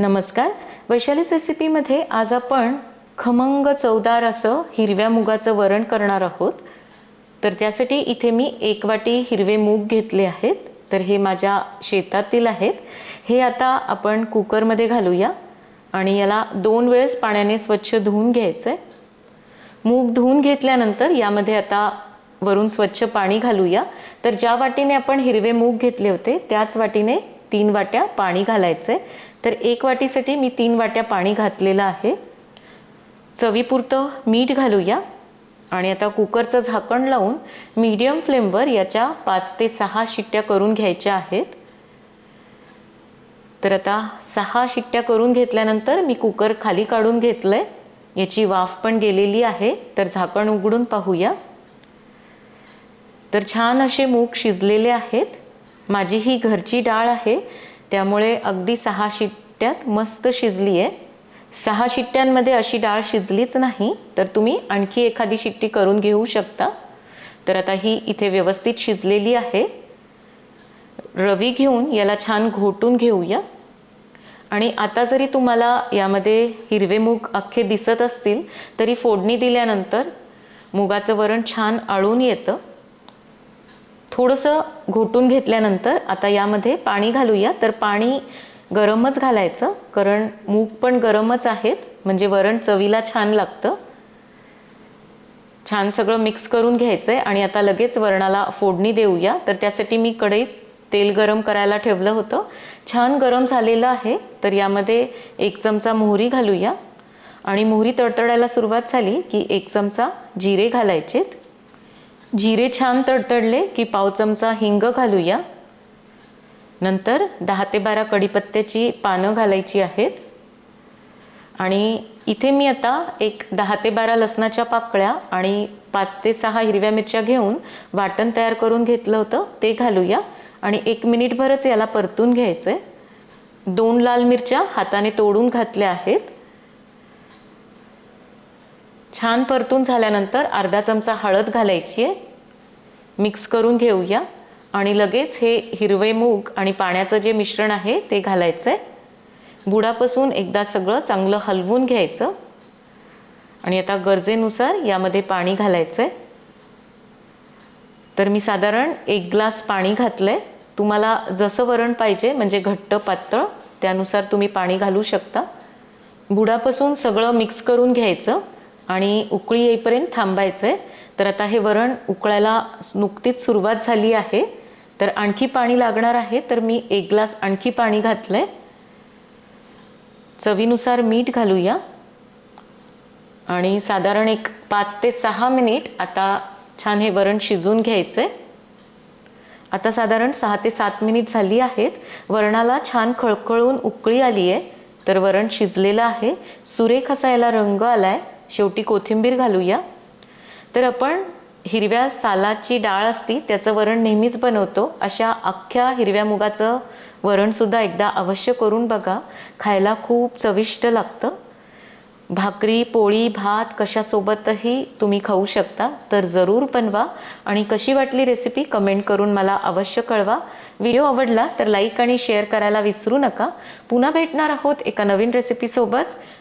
नमस्कार. वैशालीच रेसिपीमध्ये आज आपण खमंग चवदार असं हिरव्या मुगाचं वरण करणार आहोत. तर त्यासाठी इथे मी एक वाटी हिरवे मूग घेतले आहेत. तर हे माझ्या शेतातील आहेत. हे आता आपण कुकरमध्ये घालूया आणि याला दोन वेळेस पाण्याने स्वच्छ धुवून घ्यायचं आहे मूग धुवून घेतल्यानंतर यामध्ये आता वरून स्वच्छ पाणी घालूया. तर ज्या वाटीने आपण हिरवे मूग घेतले होते त्याच वाटीने तीन वाट्या पाणी घालायचं आहे तर एक वाटीसाठी मी तीन वाट्या पाणी घातलेलं आहे. चवीपुरतं मीठ घालूया. आणि आता कुकरचं झाकण लावून मीडियम फ्लेमवर याच्या पाच ते सहा शिट्ट्या करून घ्यायच्या आहेत. तर आता सहा शिट्ट्या करून घेतल्यानंतर मी कुकर खाली काढून घेतलं आहे याची वाफ पण गेलेली आहे. तर झाकण उघडून पाहूया. तर छान असे मूग शिजलेले आहेत. माझी ही घरची डाळ आहे. त्यामुळे अगदी सहा शिट्ट्यात मस्त शिजली आहे सहा शिट्ट्यांमध्ये अशी डाळ शिजलीच नाही तर तुम्ही आणखी एखादी शिट्टी करून घेऊ शकता. तर आता ही इथे व्यवस्थित शिजलेली आहे. रवी घेऊन याला छान घोटून घेऊया. आणि आता जरी तुम्हाला यामध्ये हिरवे मूग अख्खे दिसत असतील तरी फोडणी दिल्यानंतर मुगाचं वरण छान आळून येतं. थोडंसं घोटून घेतल्यानंतर आता यामध्ये पाणी घालूया. तर पाणी गरमच घालायचं कारण मूग पण गरमच आहेत. म्हणजे वरण चवीला छान लागतं. छान सगळं मिक्स करून घ्यायचं आहे आणि आता लगेच वरणाला फोडणी देऊया. तर त्यासाठी मी कढईत तेल गरम करायला ठेवलं होतं. छान गरम झालेलं आहे. तर यामध्ये एक चमचा मोहरी घालूया. आणि मोहरी तडतडायला सुरुवात झाली की एक चमचा जिरे घालायचेत. जिरे छान तडतडले की पाव चमचा हिंग घालूया. नंतर दहा ते बारा कढीपत्त्याची पानं घालायची आहेत. आणि इथे मी आता एक दहा ते बारा लसणाच्या पाकळ्या आणि पाच ते सहा हिरव्या मिरच्या घेऊन वाटण तयार करून घेतलं होतं ते घालूया. आणि एक मिनिटभरच याला परतून घ्यायचं आहे दोन लाल मिरच्या हाताने तोडून घातल्या आहेत. छान परतून झाल्यानंतर अर्धा चमचा हळद घालायची आहे. मिक्स करून घेऊया. आणि लगेच हे हिरवे मूग आणि पाण्याचं जे मिश्रण आहे ते घालायचं आहे बुडापासून एकदा सगळं चांगलं हलवून घ्यायचं. आणि आता गरजेनुसार यामध्ये पाणी घालायचं आहे तर मी साधारण एक ग्लास पाणी घातलं आहे तुम्हाला जसं वरण पाहिजे म्हणजे घट्ट पातळ त्यानुसार तुम्ही पाणी घालू शकता. बुडापासून सगळं मिक्स करून घ्यायचं. आणि उकळी येईपर्यंत थांबायचं आहे तर आता हे वरण उकळायला नुकतीच सुरुवात झाली आहे. तर आणखी पाणी लागणार आहे तर मी एक ग्लास आणखी पाणी घातलं आहे चवीनुसार मीठ घालूया. आणि साधारण एक पाच ते सहा मिनिट आता छान हे वरण शिजून घ्यायचं आहे आता साधारण सहा ते सात मिनिट झाली आहेत. वरणाला छान खळखळून उकळी आली आहे तर वरण शिजलेलं आहे. सुरेख असा याला रंग आला आहे शेवटी कोथिंबीर घालूया. तर आपण हिरव्या सालाची डाळ असती त्याचं वरण नेहमीच बनवतो. अशा अख्ख्या हिरव्या मुगाचं वरणसुद्धा एकदा अवश्य करून बघा. खायला खूप चविष्ट लागतं. भाकरी पोळी भात कशासोबतही तुम्ही खाऊ शकता तर जरूर बनवा. आणि कशी वाटली रेसिपी कमेंट करून मला अवश्य कळवा. व्हिडिओ आवडला तर लाईक आणि शेअर करायला विसरू नका. पुन्हा भेटणार आहोत एका नवीन रेसिपीसोबत